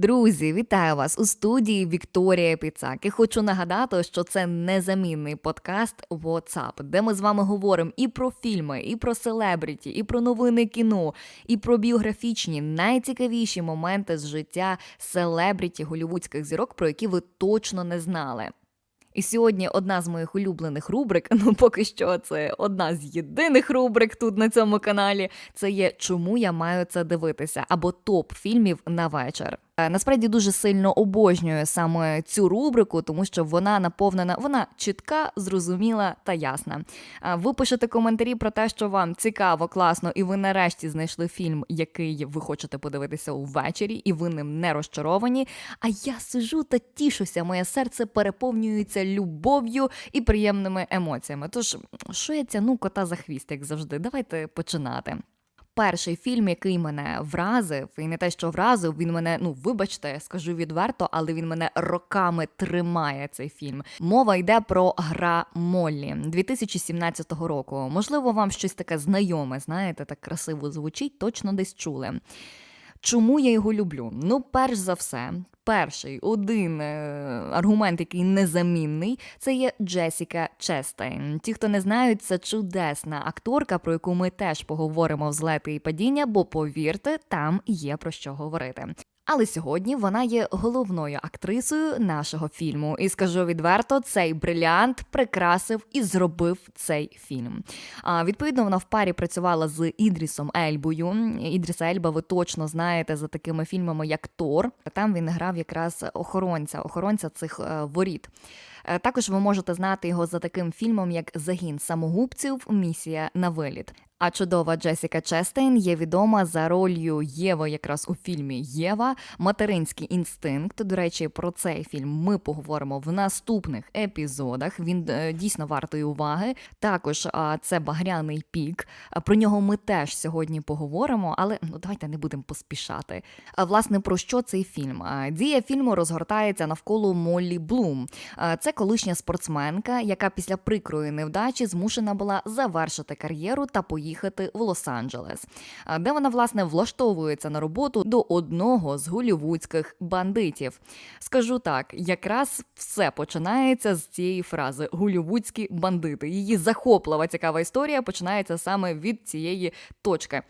Друзі, вітаю вас у студії Вікторія Піцак. І хочу нагадати, що це незамінний подкаст WhatsApp, де ми з вами говоримо і про фільми, і про селебріті, і про новини кіно, і про біографічні найцікавіші моменти з життя селебріті голівудських зірок, про які ви точно не знали. І сьогодні одна з моїх улюблених рубрик, ну поки що це одна з єдиних рубрик тут на цьому каналі. Це є Чому я маю це дивитися або топ фільмів на вечір. Е, Насправді дуже сильно обожнюю саме цю рубрику, тому що вона наповнена, вона чітка, зрозуміла та ясна. Е, Ви пишете коментарі про те, що вам цікаво, класно, і ви нарешті знайшли фільм, який ви хочете подивитися увечері, і ви ним не розчаровані. А я сижу та тішуся, моє серце переповнюється любов'ю і приємними емоціями. Тож, що я тяну кота за хвіст, як завжди, давайте починати. Перший фільм, який мене вразив, і не те, що вразив, він мене, ну вибачте, скажу відверто, але він мене роками тримає цей фільм. Мова йде про гра Моллі 2017 року. Можливо, вам щось таке знайоме, знаєте, так красиво звучить, точно десь чули. Чому я його люблю? Ну, перш за все, перший один е, аргумент, який незамінний, це є Джесіка Честейн. Ті, хто не знають, це чудесна акторка, про яку ми теж поговоримо в злети і падіння, бо повірте, там є про що говорити. Але сьогодні вона є головною актрисою нашого фільму. І скажу відверто, цей брилянт прикрасив і зробив цей фільм. А відповідно, вона в парі працювала з Ідрісом Ельбою. Ідріса Ельба, ви точно знаєте за такими фільмами, як Тор. Там він грав якраз охоронця, охоронця цих е, воріт. Е, Також ви можете знати його за таким фільмом, як Загін самогубців. Місія на виліт. А чудова Джесіка Честейн є відома за ролью Єви якраз у фільмі Єва, материнський інстинкт. До речі, про цей фільм ми поговоримо в наступних епізодах. Він е, дійсно вартої уваги. Також це багряний пік. Про нього ми теж сьогодні поговоримо, але ну давайте не будемо поспішати. Власне про що цей фільм? Дія фільму розгортається навколо Моллі Блум. Це колишня спортсменка, яка після прикрої невдачі змушена була завершити кар'єру та поїхати в Лос-Анджелес, де вона власне влаштовується на роботу до одного з голівудських бандитів. Скажу так, якраз все починається з цієї фрази голівудські бандити. Її захоплива цікава історія починається саме від цієї точки.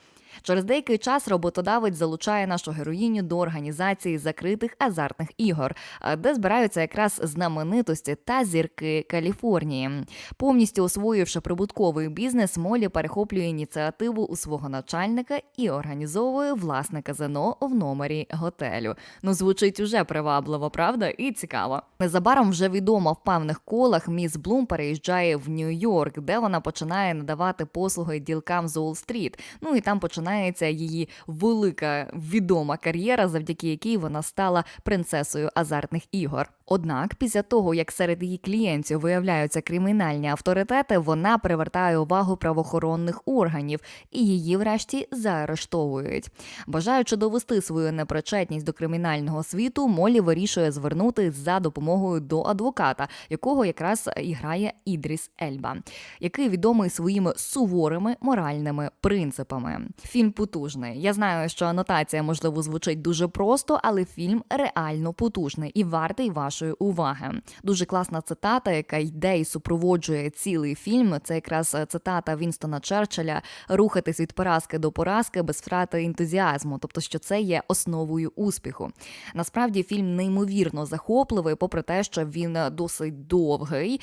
Через деякий час роботодавець залучає нашу героїню до організації закритих азартних ігор, де збираються якраз знаменитості та зірки Каліфорнії. Повністю освоївши прибутковий бізнес, Молі перехоплює ініціативу у свого начальника і організовує власне казино в номері готелю. Ну звучить уже привабливо, правда? І цікаво. Незабаром вже відомо в певних колах міс Блум переїжджає в Нью-Йорк, де вона починає надавати послуги ділкам з Уолл-стріт. Ну і там починається її велика відома кар'єра, завдяки якій вона стала принцесою азартних ігор. Однак, після того, як серед її клієнтів виявляються кримінальні авторитети, вона привертає увагу правоохоронних органів і її, врешті, заарештовують. Бажаючи довести свою непричетність до кримінального світу, Молі вирішує звернути за допомогою до адвоката, якого якраз і грає Ідріс Ельба, який відомий своїми суворими моральними принципами. Фільм потужний. Я знаю, що анотація можливо звучить дуже просто, але фільм реально потужний і вартий вашої уваги. Дуже класна цитата, яка йде і супроводжує цілий фільм. Це якраз е, цитата Вінстона Черчилля рухатись від поразки до поразки без втрати ентузіазму, тобто, що це є основою успіху. Насправді фільм неймовірно захопливий, попри те, що він досить довгий,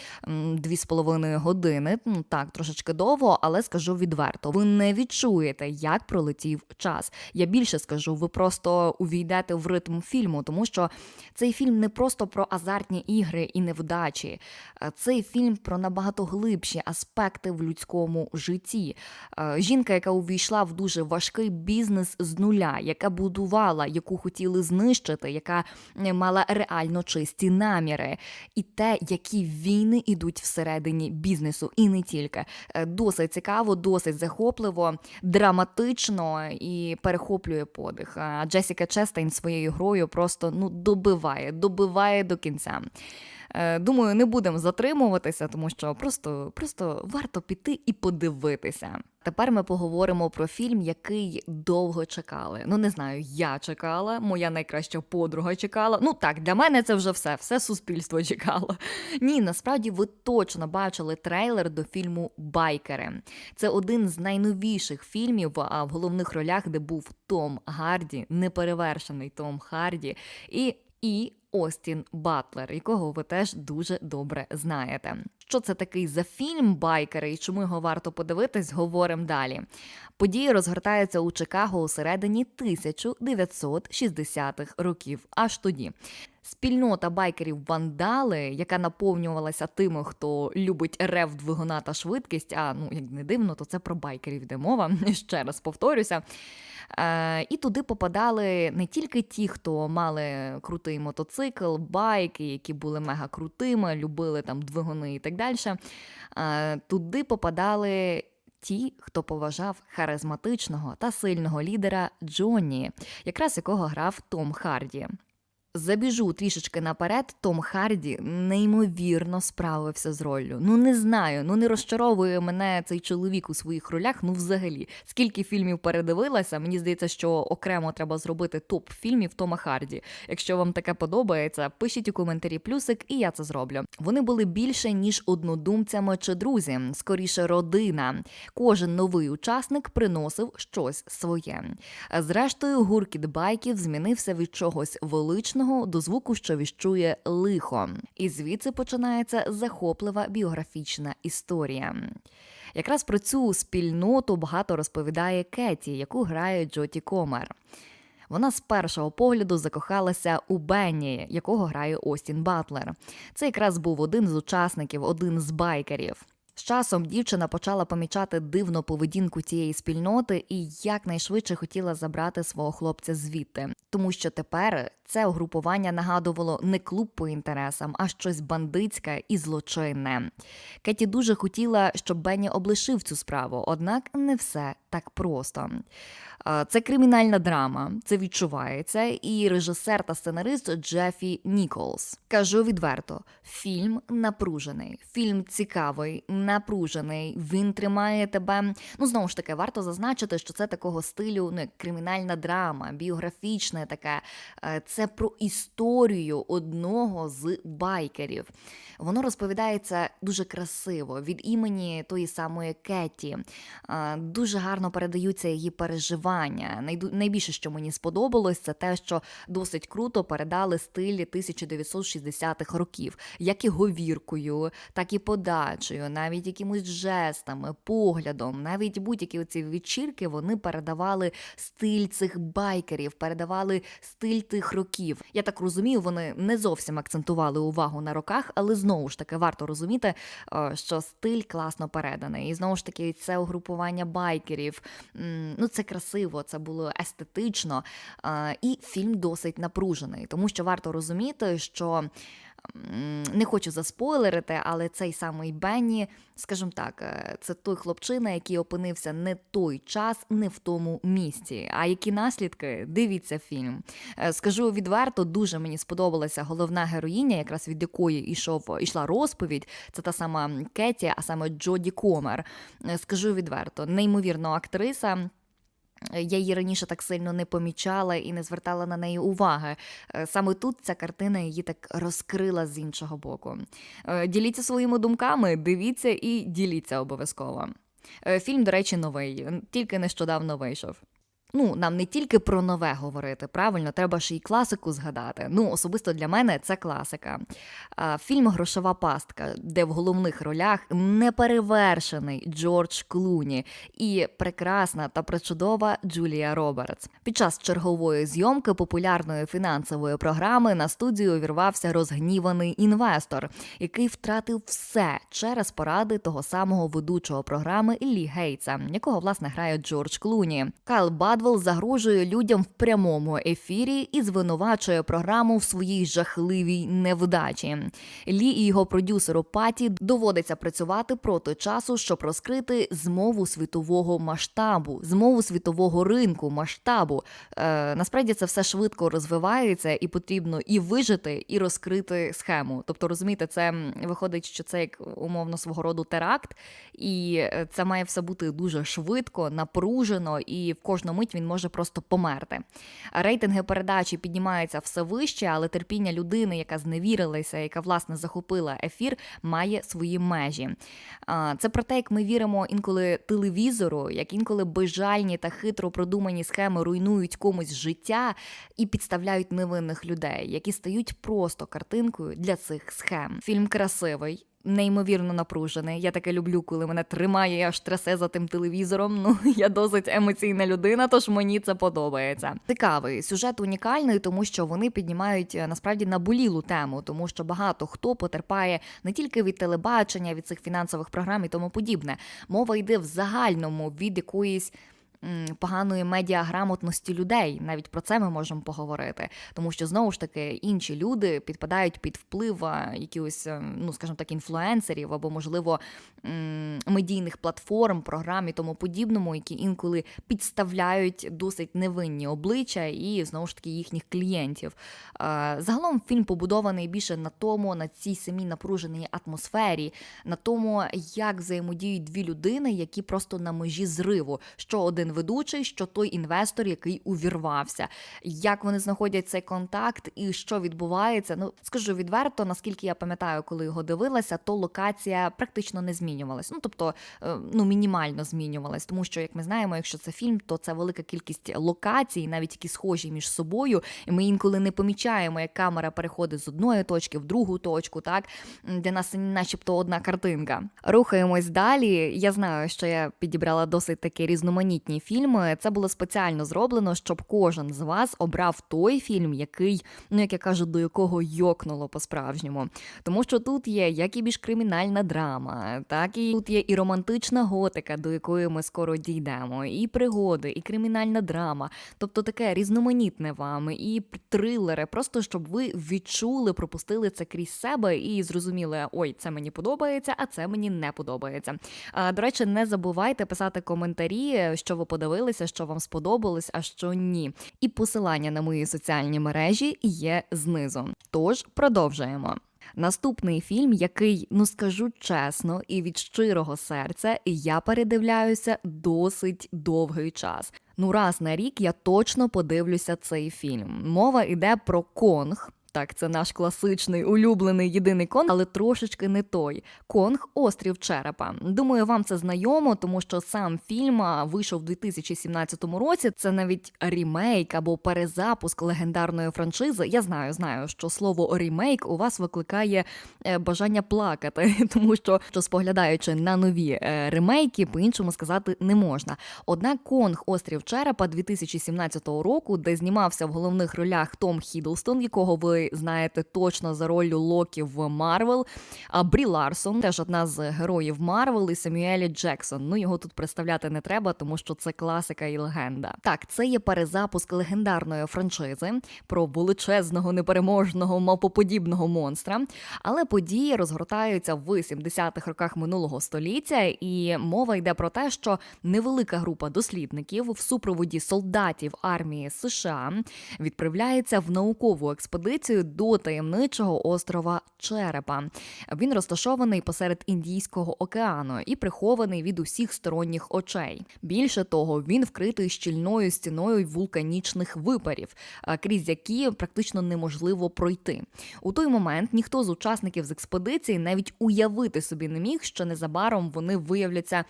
дві з половиною години. Ну так, трошечки довго, але скажу відверто, ви не відчуєте, як пролетів час. Я більше скажу, ви просто увійдете в ритм фільму, тому що цей фільм не просто про азартні ігри і невдачі. Е, Цей фільм про набагато глибші аспекти в людському житті. Е, Жінка, яка увійшла в дуже важкий бізнес з нуля, яка будувала, яку хотіли знищити, яка мала реально чисті наміри, і те, які війни ідуть всередині бізнесу, і не тільки. Е, Досить цікаво, досить захопливо, драматично і перехоплює подих. А Джесіка Честейн своєю грою просто ну добиває, добиває до кінця. Е, Думаю, не будемо затримуватися, тому що просто, просто варто піти і подивитися. Тепер ми поговоримо про фільм, який довго чекали. Ну не знаю, я чекала, моя найкраща подруга чекала. Ну так, для мене це вже все, все суспільство чекало. Ні, насправді ви точно бачили трейлер до фільму Байкери. Це один з найновіших фільмів, а в головних ролях, де був Том Гарді, неперевершений Том Харді, і, і Остін Батлер, якого ви теж дуже добре знаєте. Що це такий за фільм Байкери і чому його варто подивитись, говоримо далі. Події розгортаються у Чикаго у середині 1960-х років. Аж тоді. Спільнота байкерів вандали, яка наповнювалася тими, хто любить рев двигуна та швидкість. А ну як не дивно, то це про байкерів йде мова. Ще раз повторюся. Е, І туди попадали не тільки ті, хто мали крутий мотоцикл, байки, які були мега крутими, любили там двигуни і так далі. Е, Туди попадали. Ті, хто поважав харизматичного та сильного лідера Джонні, якраз якого грав Том Харді. Забіжу трішечки наперед, Том Харді неймовірно справився з роллю. Ну не знаю, ну не розчаровує мене цей чоловік у своїх ролях. Ну, взагалі, скільки фільмів передивилася, мені здається, що окремо треба зробити топ фільмів Тома Харді. Якщо вам таке подобається, пишіть у коментарі плюсик, і я це зроблю. Вони були більше ніж однодумцями чи друзі, скоріше родина. Кожен новий учасник приносив щось своє. Зрештою, гуркіт байків змінився від чогось величного до звуку, що віщує лихо. І звідси починається захоплива біографічна історія. Якраз про цю спільноту багато розповідає Кеті, яку грає Джоті Комер. Вона з першого погляду закохалася у Бенні, якого грає Остін Батлер. Це якраз був один з учасників, один з байкерів. З часом дівчина почала помічати дивну поведінку цієї спільноти і якнайшвидше хотіла забрати свого хлопця звідти, тому що тепер це угрупування нагадувало не клуб по інтересам, а щось бандитське і злочинне. Кеті дуже хотіла, щоб Бенні облишив цю справу, однак не все так просто. Це кримінальна драма, це відчувається, і режисер та сценарист Джефі Ніколс. Кажу відверто: фільм напружений, фільм цікавий, напружений. Він тримає тебе. Ну знову ж таки, варто зазначити, що це такого стилю ну, кримінальна драма, біографічне таке. Це про історію одного з байкерів. Воно розповідається дуже красиво від імені тої самої Кетті. Дуже гарно передаються її переживання. Найбільше, що мені сподобалось, це те, що досить круто передали стилі 1960-х років, як і говіркою, так і подачею, навіть якимось жестами, поглядом, навіть будь-які ці вечірки вони передавали стиль цих байкерів, передавали стиль тих років. Я так розумію, вони не зовсім акцентували увагу на роках, але знову ж таки варто розуміти, що стиль класно переданий. І знову ж таки, це угрупування байкерів. Ну, це красиво, це було естетично. І фільм досить напружений, тому що варто розуміти, що. Не хочу заспойлерити, але цей самий Бенні, скажімо так, е, це той хлопчина, який опинився не той час, не в тому місці. А які наслідки? Дивіться фільм. Е, скажу відверто, дуже мені сподобалася головна героїня, якраз від якої йшов ішла розповідь. Це та сама Кеті, а саме Джоді Комер. Е, скажу відверто, неймовірна актриса. Я її раніше так сильно не помічала і не звертала на неї уваги. Е, саме тут ця картина її так розкрила з іншого боку. Е, діліться своїми думками, дивіться і діліться обов'язково. Е, фільм, до речі, новий, тільки нещодавно вийшов. Ну, нам не тільки про нове говорити, правильно, треба ж і класику згадати. Ну, особисто для мене це класика. Фільм Грошова пастка, де в головних ролях неперевершений Джордж Клуні і прекрасна та причудова Джулія Робертс. Під час чергової зйомки популярної фінансової програми на студію увірвався розгніваний інвестор, який втратив все через поради того самого ведучого програми Лі Гейтса, якого власне грає Джордж Клуні. Кайл Бад Брадвелл загрожує людям в прямому ефірі і звинувачує програму в своїй жахливій невдачі. Лі і його продюсеру Паті доводиться працювати проти часу, щоб розкрити змову світового масштабу, змову світового ринку масштабу. Е, насправді це все швидко розвивається, і потрібно і вижити, і розкрити схему. Тобто, розумієте, це виходить, що це як умовно свого роду теракт, і е, це має все бути дуже швидко, напружено, і в кожну мить він може просто померти. Рейтинги передачі піднімаються все вище, але терпіння людини, яка зневірилася, яка власне захопила ефір, має свої межі. Це про те, як ми віримо інколи телевізору, як інколи безжальні та хитро продумані схеми руйнують комусь життя і підставляють невинних людей, які стають просто картинкою для цих схем. Фільм красивий. Неймовірно напружений. Я таке люблю, коли мене тримає і аж трясе за тим телевізором. Ну я досить емоційна людина, тож мені це подобається. Цікавий сюжет унікальний, тому що вони піднімають е, насправді наболілу тему, тому що багато хто потерпає не тільки від телебачення, від цих фінансових програм і тому подібне. Мова йде в загальному від якоїсь. Поганої медіаграмотності людей, навіть про це ми можемо поговорити, тому що знову ж таки інші люди підпадають під вплив якихось, е, ну скажімо так, інфлюенсерів або, можливо, медійних платформ, програм і тому подібному, які інколи підставляють досить невинні обличчя і знову ж таки їхніх клієнтів. Е, Загалом фільм побудований більше на тому, на цій самій напруженій атмосфері, на тому, як взаємодіють дві людини, які просто на межі зриву, що один ведучий, що той інвестор, який увірвався, як вони знаходять цей контакт і що відбувається. Ну скажу відверто, наскільки я пам'ятаю, коли його дивилася, то локація практично не змінювалась. Ну тобто, е, ну мінімально змінювалась, тому що, як ми знаємо, якщо це фільм, то це велика кількість локацій, навіть які схожі між собою, і ми інколи не помічаємо, як камера переходить з одної точки в другу точку, так де нас начебто одна картинка. Рухаємось далі. Я знаю, що я підібрала досить такі різноманітні фільми. Це було спеціально зроблено, щоб кожен з вас обрав той фільм, який, ну як я кажу, до якого йокнуло по-справжньому. Тому що тут є як і більш кримінальна драма, так і тут є і романтична готика, до якої ми скоро дійдемо, і пригоди, і кримінальна драма. Тобто таке різноманітне вам, і трилери, просто щоб ви відчули, пропустили це крізь себе і зрозуміли, ой, це мені подобається, а це мені не подобається. А, до речі, не забувайте писати коментарі, що ви подивилися, що вам сподобалось, а що ні. І посилання на мої соціальні мережі є знизу. Тож продовжуємо. Наступний фільм, який, ну скажу чесно, і від щирого серця я передивляюся досить довгий час. Ну, раз на рік я точно подивлюся цей фільм. Мова йде про Конг. Так, це наш класичний улюблений єдиний конг, але трошечки не той. Конг Острів Черепа. Думаю, вам це знайомо, тому що сам фільм вийшов у 2017 році. Це навіть рімейк або перезапуск легендарної франшизи. Я знаю, знаю, що слово рімейк у вас викликає е, бажання плакати, тому що, що споглядаючи на нові е, ремейки, по-іншому сказати не можна. Однак Конг Острів Черепа 2017 року, де знімався в головних ролях Том Хіддлстон, якого ви знаєте точно за ролью Локі в Марвел. А Брі Ларсон, теж одна з героїв Марвел, і Самюелі Джексон. Ну його тут представляти не треба, тому що це класика і легенда. Так, це є перезапуск легендарної франшизи про величезного непереможного мавпоподібного монстра. Але події розгортаються в 70-х роках минулого століття, і мова йде про те, що невелика група дослідників в супроводі солдатів армії США відправляється в наукову експедицію до таємничого острова Черепа. Він розташований посеред Індійського океану і прихований від усіх сторонніх очей. Більше того, він вкритий щільною стіною вулканічних випарів, крізь які практично неможливо пройти. У той момент ніхто з учасників з експедиції навіть уявити собі не міг, що незабаром вони виявляться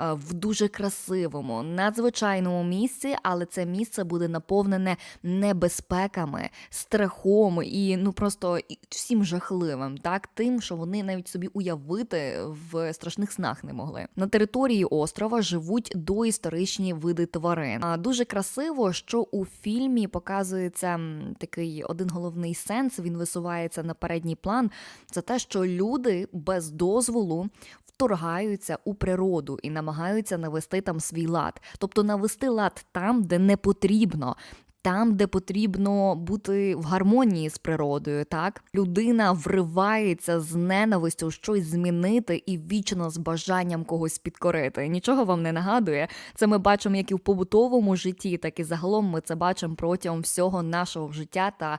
в дуже красивому, надзвичайному місці, але це місце буде наповнене небезпеками, страхом і ну просто всім жахливим, так тим, що вони навіть собі уявити в страшних снах не могли. На території острова живуть доісторичні види тварин. А дуже красиво, що у фільмі показується такий один головний сенс. Він висувається на передній план. Це те, що люди без дозволу вторгаються у природу і намагаються навести там свій лад, тобто навести лад там, де не потрібно. Там, де потрібно бути в гармонії з природою, так людина вривається з ненавистю щось змінити і вічно з бажанням когось підкорити. Нічого вам не нагадує. Це ми бачимо як і в побутовому житті, так і загалом ми це бачимо протягом всього нашого життя та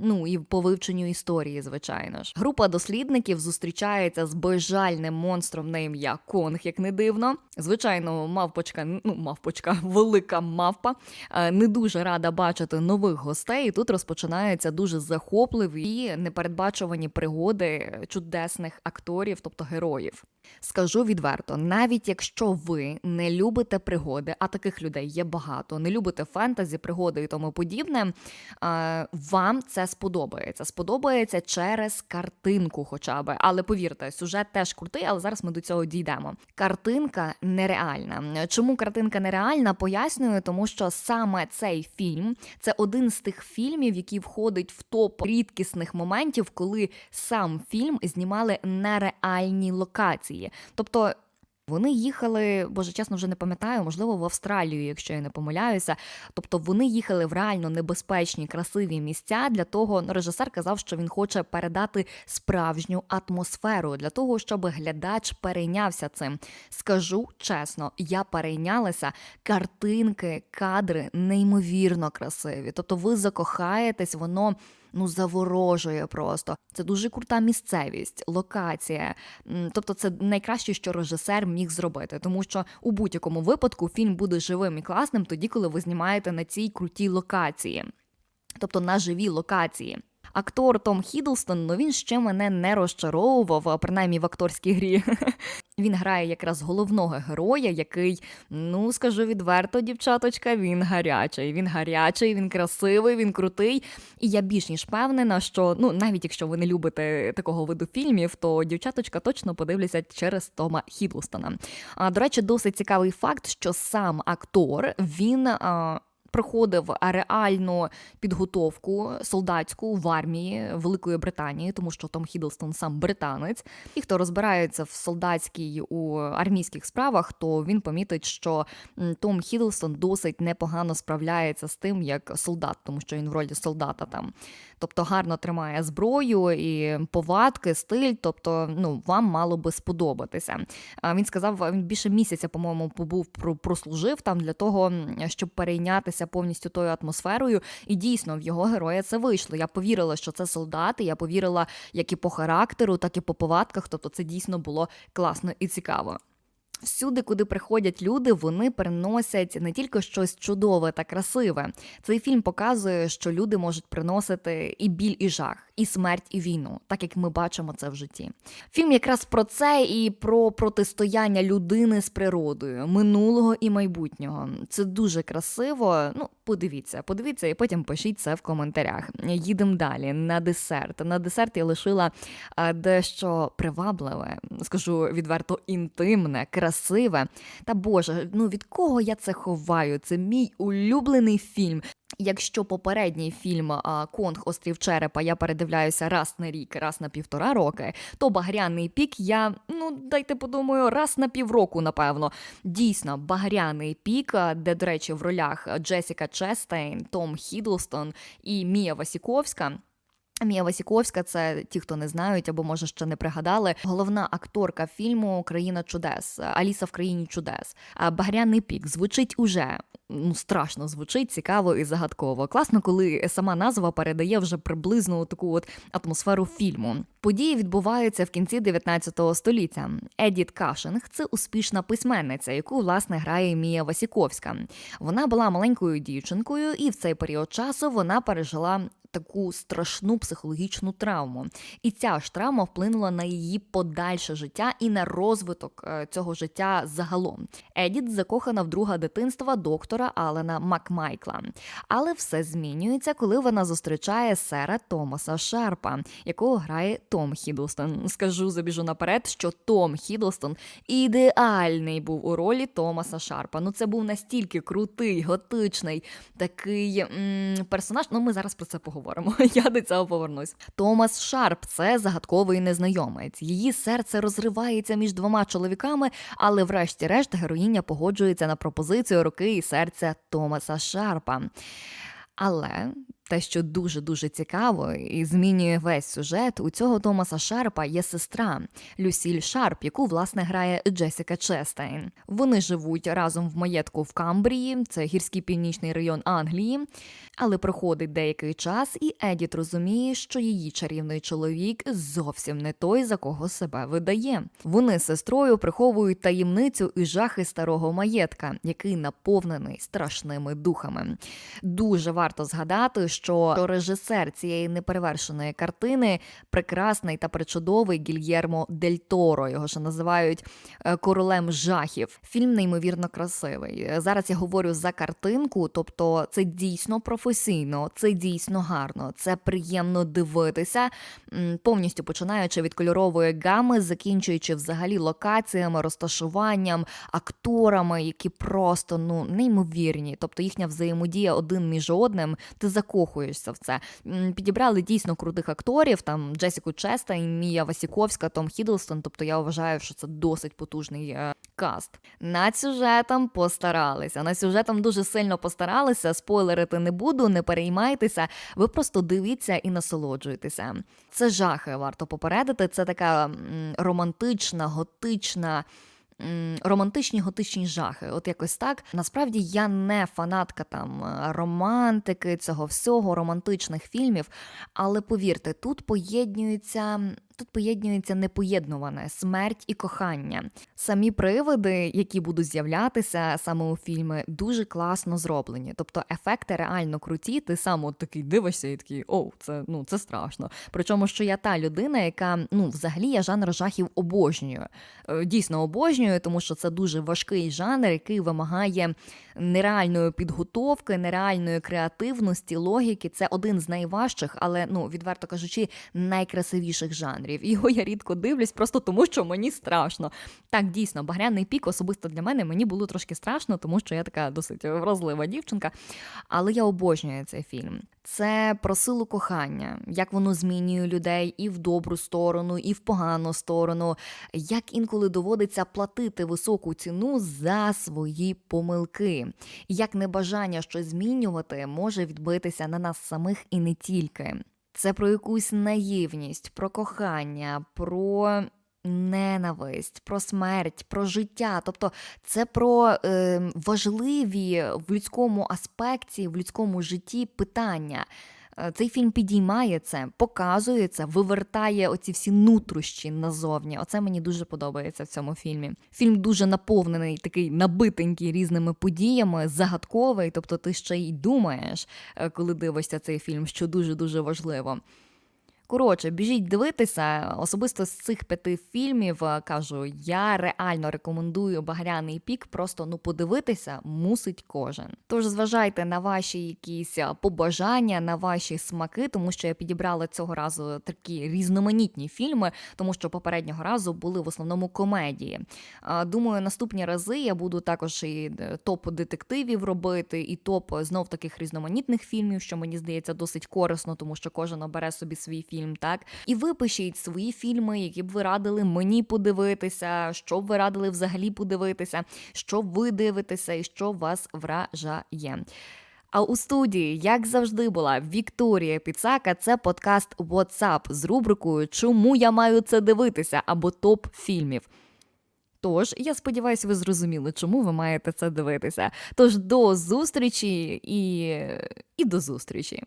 ну і по вивченню історії, звичайно ж. Група дослідників зустрічається з безжальним монстром на ім'я Конг, як не дивно. Звичайно, мавпочка, ну мавпочка, велика мавпа. е, Не дуже рада бачити нових гостей. І тут розпочинаються дуже захопливі і непередбачувані пригоди чудесних акторів, тобто героїв. Скажу відверто, навіть якщо ви не любите пригоди, а таких людей є багато, не любите фентезі, пригоди і тому подібне, е, вам це сподобається. Сподобається через картинку, хоча би. Але повірте, сюжет теж крутий, але зараз ми до цього дійдемо. Картинка нереальна. Чому картинка нереальна? Пояснюю, тому що саме цей фільм це один з тих фільмів, який входить в топ рідкісних моментів, коли сам фільм знімали на реальній локації. Тобто. Вони їхали, боже, чесно, вже не пам'ятаю, можливо, в Австралію, якщо я не помиляюся. Тобто вони їхали в реально небезпечні, красиві місця. Для того ну, режисер казав, що він хоче передати справжню атмосферу для того, щоб глядач перейнявся цим. Скажу чесно, я перейнялася. Картинки, кадри неймовірно красиві. Тобто, ви закохаєтесь, воно ну заворожує просто. Це дуже крута місцевість, локація. Тобто, це найкраще, що режисер міг зробити, тому що у будь-якому випадку фільм буде живим і класним тоді, коли ви знімаєте на цій крутій локації, тобто на живій локації. Актор Том Хідлстон, ну він ще мене не розчаровував, принаймні в акторській грі. Він грає якраз головного героя, який, ну скажу відверто, дівчаточка, він гарячий. Він гарячий, він красивий, він крутий. І я більш ніж впевнена, що ну навіть якщо ви не любите такого виду фільмів, то дівчаточка точно подивляться через Тома Хідлстона. А до речі, досить цікавий факт, що сам актор він. Проходив реальну підготовку солдатську в армії Великої Британії, тому що Том Хіддлстон сам британець. І хто розбирається в солдатській у армійських справах, то він помітить, що Том Хіддлстон досить непогано справляється з тим, як солдат, тому що він в ролі солдата там. Тобто гарно тримає зброю і повадки, стиль. Тобто, ну вам мало би сподобатися. Він сказав, він більше місяця, по-моєму, побув про- прослужив там для того, щоб перейнятися повністю тою атмосферою. І дійсно в його героя це вийшло. Я повірила, що це солдати. Я повірила як і по характеру, так і по повадках. Тобто, це дійсно було класно і цікаво. Всюди, куди приходять люди, вони приносять не тільки щось чудове та красиве. Цей фільм показує, що люди можуть приносити і біль, і жах, і смерть, і війну, так як ми бачимо це в житті. Фільм якраз про це і про протистояння людини з природою, минулого і майбутнього. Це дуже красиво. Ну, подивіться, подивіться, і потім пишіть це в коментарях. Їдемо далі на десерт. На десерт я лишила е, дещо привабливе, скажу відверто інтимне, красиве. Та Боже, ну від кого я це ховаю? Це мій улюблений фільм. Якщо попередній фільм Конг Острів Черепа я передивляюся раз на рік, раз на півтора роки, то багряний пік я ну дайте подумаю, раз на півроку, напевно. Дійсно, багряний пік, де, до речі, в ролях Джесіка Честейн, Том Хідлстон і Мія Васіковська. Мія Васіковська, це ті, хто не знають або може ще не пригадали. Головна акторка фільму Країна чудес Аліса в країні чудес. Багряний пік звучить уже ну страшно звучить, цікаво і загадково. Класно, коли сама назва передає вже приблизно таку от атмосферу фільму. Події відбуваються в кінці 19 століття. Едіт Кашинг це успішна письменниця, яку власне грає Мія Васіковська. Вона була маленькою дівчинкою, і в цей період часу вона пережила таку страшну психологічну травму. І ця ж травма вплинула на її подальше життя і на розвиток е, цього життя загалом. Едіт закохана в друга дитинства доктора Алена Макмайкла. Але все змінюється, коли вона зустрічає сера Томаса Шарпа, якого грає Том Хідлстон. Скажу забіжу наперед, що Том Хідлстон ідеальний був у ролі Томаса Шарпа. Ну це був настільки крутий, готичний такий м- персонаж. Ну ми зараз про це поговоримо. Я до цього повернусь. Томас Шарп це загадковий незнайомець. Її серце розривається між двома чоловіками, але врешті-решт героїня погоджується на пропозицію руки і серця Томаса Шарпа. Але те, що дуже дуже цікаво і змінює весь сюжет, у цього Томаса Шарпа є сестра Люсіль Шарп, яку власне грає Джесіка Честейн. Вони живуть разом в маєтку в Камбрії, це гірський північний район Англії. Але проходить деякий час, і Едіт розуміє, що її чарівний чоловік зовсім не той, за кого себе видає. Вони з сестрою приховують таємницю і жахи старого маєтка, який наповнений страшними духами. Дуже варто згадати, що режисер цієї неперевершеної картини прекрасний та причудовий Гільєрмо Дель Торо. Його ще називають е, королем жахів. Фільм неймовірно красивий. Е, Зараз я говорю за картинку, тобто це дійсно професійно, це дійсно гарно, це приємно дивитися, повністю починаючи від кольорової гами, закінчуючи взагалі локаціями, розташуванням, акторами, які просто ну неймовірні. Тобто їхня взаємодія один між одним, ти закохуєшся в це. Підібрали дійсно крутих акторів, там Джесіку Честа, Мія Васіковська, Том Хіддлстон. Тобто я вважаю, що це досить потужний е, каст. Над сюжетом постаралися. Над сюжетом дуже сильно постаралися. Спойлерити не буду, не переймайтеся. Ви просто дивіться і насолоджуйтеся. Це жахи, варто попередити. Це така романтична, готична. Романтичні готичні жахи, от якось так. Насправді я не фанатка там е, романтики, цього всього, романтичних фільмів. Але повірте, тут поєднуються. Тут поєднується непоєднуване смерть і кохання. Самі привиди, які будуть з'являтися саме у фільмі, дуже класно зроблені. Тобто ефекти реально круті. Ти сам от такий дивишся і такий оу, це ну це страшно. Причому, що я та людина, яка ну взагалі я жанр жахів обожнюю. Е, Дійсно обожнюю, тому що це дуже важкий жанр, який вимагає нереальної підготовки, нереальної креативності, логіки. Це один з найважчих, але ну відверто кажучи, найкрасивіших жанрів. Його я рідко дивлюсь, просто тому що мені страшно. Так, дійсно, багряний пік особисто для мене мені було трошки страшно, тому що я така досить вразлива дівчинка. Але я обожнюю цей фільм. Це про силу кохання, як воно змінює людей і в добру сторону, і в погану сторону, як інколи доводиться платити високу ціну за свої помилки, як небажання щось змінювати може відбитися на нас самих і не тільки. Це про якусь наївність, про кохання, про ненависть, про смерть, про життя. Тобто це про е, важливі в людському аспекті, в людському житті питання. Е, Цей фільм підіймає це, показує це, вивертає оці всі нутрощі назовні. Оце мені дуже подобається в цьому фільмі. Фільм дуже наповнений, такий набитенький різними подіями, загадковий. Тобто ти ще й думаєш, е, коли дивишся цей фільм, що дуже дуже важливо. Коротше, біжіть дивитися. Особисто з цих п'яти фільмів е, кажу, я реально рекомендую багряний пік. Просто ну подивитися мусить кожен. Тож зважайте на ваші якісь е, побажання, на ваші смаки, тому що я підібрала цього разу такі різноманітні фільми, тому що попереднього разу були в основному комедії. Е, Думаю, наступні рази я буду також і топ детективів робити, і топ знов таких різноманітних фільмів, що мені здається досить корисно, тому що кожен обере собі свій фільм, так і ви пишіть свої фільми, які б ви радили мені подивитися, що б ви радили взагалі подивитися, що ви дивитеся і що вас вражає. А у студії, як завжди, була Вікторія Піцака. Це подкаст WhatsApp з рубрикою Чому я маю це дивитися або топ фільмів. Тож, я сподіваюся, ви зрозуміли, чому ви маєте це дивитися. Тож до зустрічі і, і до зустрічі.